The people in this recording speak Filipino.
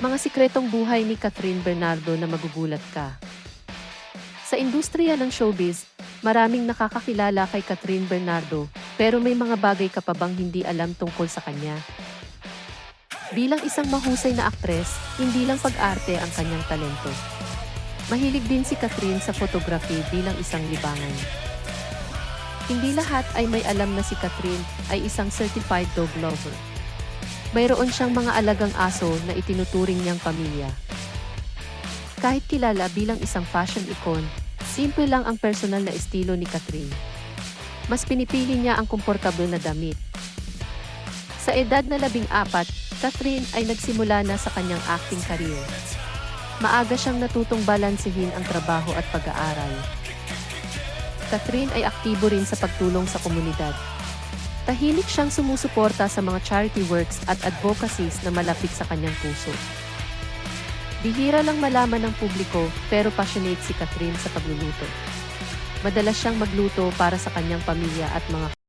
Mga sikretong buhay ni Catherine Bernardo na magugulat ka. Sa industriya ng showbiz, maraming nakakakilala kay Catherine Bernardo, pero may mga bagay ka pa bang hindi alam tungkol sa kanya? Bilang isang mahusay na aktres, hindi lang pag-arte ang kanyang talento. Mahilig din si Catherine sa photography bilang isang libangan. Hindi lahat ay may alam na si Catherine ay isang certified dog lover. Mayroon siyang mga alagang aso na itinuturing niyang pamilya. Kahit kilala bilang isang fashion icon, simple lang ang personal na estilo ni Catherine. Mas pinipili niya ang komportable na damit. Sa edad na labing apat, Catherine ay nagsimula na sa kanyang acting career. Maaga siyang natutong balansehin ang trabaho at pag-aaral. Catherine ay aktibo rin sa pagtulong sa komunidad. Tahimik siyang sumusuporta sa mga charity works at advocacies na malapit sa kanyang puso. Bihira lang malaman ng publiko pero passionate si Catherine sa pagluluto. Madalas siyang magluto para sa kanyang pamilya at mga